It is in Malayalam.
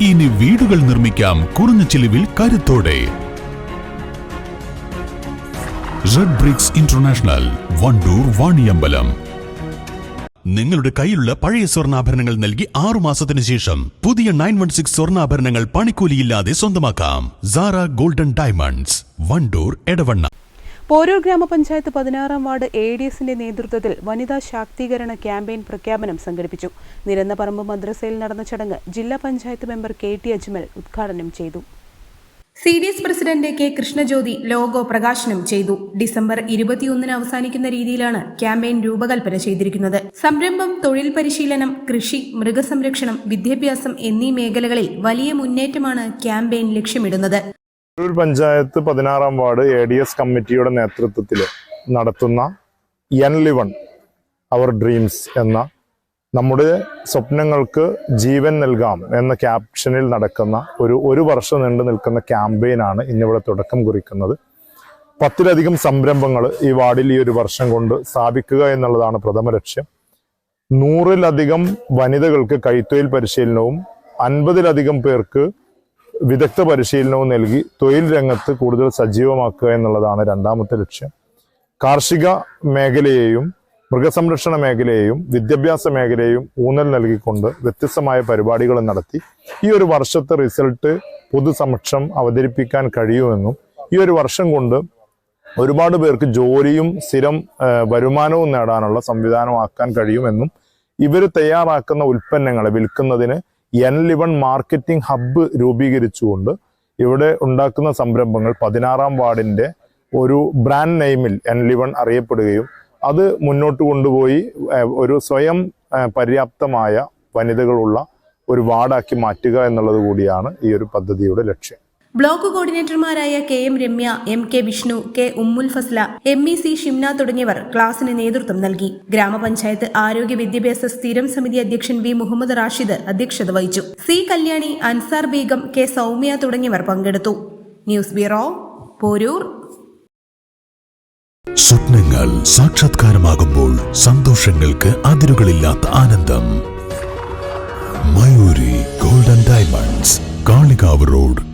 ഇനി വീടുകൾ നിർമ്മിക്കാം കുറഞ്ഞ ചിലവിൽ കരുത്തോടെ. Red bricks international Wandoor Vaniyambalam. നിങ്ങളുടെ കയ്യിലുള്ള പഴയ സ്വർണാഭരണങ്ങൾ നൽകി ആറു മാസത്തിന് ശേഷം പുതിയ നയൻ വൺ സിക്സ് സ്വർണാഭരണങ്ങൾ പണിക്കൂലിയില്ലാതെ സ്വന്തമാക്കാം. Sara golden diamonds Wandoor Edavanna. Poroor ഗ്രാമപഞ്ചായത്ത് പതിനാറാം വാർഡ് എ ഡി എസിന്റെ നേതൃത്വത്തിൽ വനിതാ ശാക്തീകരണ ക്യാമ്പയിൻ പ്രഖ്യാപനം സംഘടിപ്പിച്ചു. നിരന്നപറമ്പ് മദ്രസയിൽ നടന്ന ചടങ്ങ് ജില്ലാ panchayat member K T Ajmal ഉദ്ഘാടനം ചെയ്തു. C D S president K Krishnajyothi logo പ്രകാശനം ചെയ്തു. ഡിസംബർ ഇരുപത്തിയൊന്നിന് അവസാനിക്കുന്ന രീതിയിലാണ് ക്യാമ്പയിൻ രൂപകൽപ്പന ചെയ്തിരിക്കുന്നത്. സംരംഭം തൊഴിൽ പരിശീലനം കൃഷി മൃഗസംരക്ഷണം വിദ്യാഭ്യാസം എന്നീ മേഖലകളിൽ വലിയ മുന്നേറ്റമാണ് ക്യാമ്പയിൻ ലക്ഷ്യമിടുന്നത്. ഒരു പഞ്ചായത്ത് പതിനാറാം വാർഡ് എ ഡി എസ് കമ്മിറ്റിയുടെ നേതൃത്വത്തിൽ നടത്തുന്ന എൻ ലിവൺ അവർ ഡ്രീംസ് എന്ന നമ്മുടെ സ്വപ്നങ്ങൾക്ക് ജീവൻ നൽകാം എന്ന ക്യാപ്ഷനിൽ നടക്കുന്ന ഒരു ഒരു വർഷം നീണ്ടു നിൽക്കുന്ന ക്യാമ്പയിനാണ് ഇന്നിവിടെ തുടക്കം കുറിക്കുന്നത്. പത്തിലധികം സംരംഭങ്ങൾ ഈ വാർഡിൽ ഈ ഒരു വർഷം കൊണ്ട് സ്ഥാപിക്കുക എന്നുള്ളതാണ് പ്രഥമ ലക്ഷ്യം. നൂറിലധികം വനിതകൾക്ക് കൈത്തൊഴിൽ പരിശീലനവും അൻപതിലധികം പേർക്ക് വിദഗ്ധ പരിശീലനവും നൽകി തൊഴിൽ രംഗത്ത് കൂടുതൽ സജീവമാക്കുക എന്നുള്ളതാണ് രണ്ടാമത്തെ ലക്ഷ്യം. കാർഷിക മേഖലയെയും മൃഗസംരക്ഷണ മേഖലയെയും വിദ്യാഭ്യാസ മേഖലയെയും ഊന്നൽ നൽകിക്കൊണ്ട് വ്യത്യസ്തമായ പരിപാടികൾ നടത്തി. ഈ ഒരു വർഷത്തെ റിസൾട്ട് പൊതുസമക്ഷം അവതരിപ്പിക്കാൻ കഴിയുമെന്നും ഈ ഒരു വർഷം കൊണ്ട് ഒരുപാട് പേർക്ക് ജോലിയും സ്ഥിരം വരുമാനവും നേടാനുള്ള സംവിധാനമാക്കാൻ കഴിയുമെന്നും ഇവർ തയ്യാറാക്കുന്ന ഉൽപ്പന്നങ്ങളെ വിൽക്കുന്നതിന് എൻ ലിവൺ മാർക്കറ്റിംഗ് ഹബ്ബ് രൂപീകരിച്ചുകൊണ്ട് ഇവിടെ ഉണ്ടാക്കുന്ന സംരംഭങ്ങൾ പതിനാറാം വാർഡിന്റെ ഒരു ബ്രാൻഡ് നെയിമിൽ എൻ ലിവൺ അറിയപ്പെടുകയും അത് മുന്നോട്ട് കൊണ്ടുപോയി ഒരു സ്വയം പര്യാപ്തമായ വനിതകളുള്ള ഒരു വാർഡാക്കി മാറ്റുക എന്നുള്ളത് കൂടിയാണ് ഈ ഒരു പദ്ധതിയുടെ ലക്ഷ്യം. Block കോർഡിനേറ്റർമാരായ K M Ramya M K Vishnu K Ummul Fasla M E C Shimna തുടങ്ങിയവർ ക്ലാസിന് നേതൃത്വം നൽകി. ഗ്രാമപഞ്ചായത്ത് ആരോഗ്യ വിദ്യാഭ്യാസ സ്ഥിരം സമിതി അധ്യക്ഷൻ വി മുഹമ്മദ് റാഷിദ് അധ്യക്ഷത വഹിച്ചു. സി കല്യാണി അൻസാർ ബീഗം കെ സൗമ്യ തുടങ്ങിയവർ പങ്കെടുത്തു. News bureau Poroor. സ്വപ്നങ്ങൾ സാക്ഷാത്കാരമാകുമ്പോൾ സന്തോഷങ്ങൾക്ക് അതിരുകളില്ലാത്ത ആനന്ദം. Mayuri golden diamonds Kalikavu road.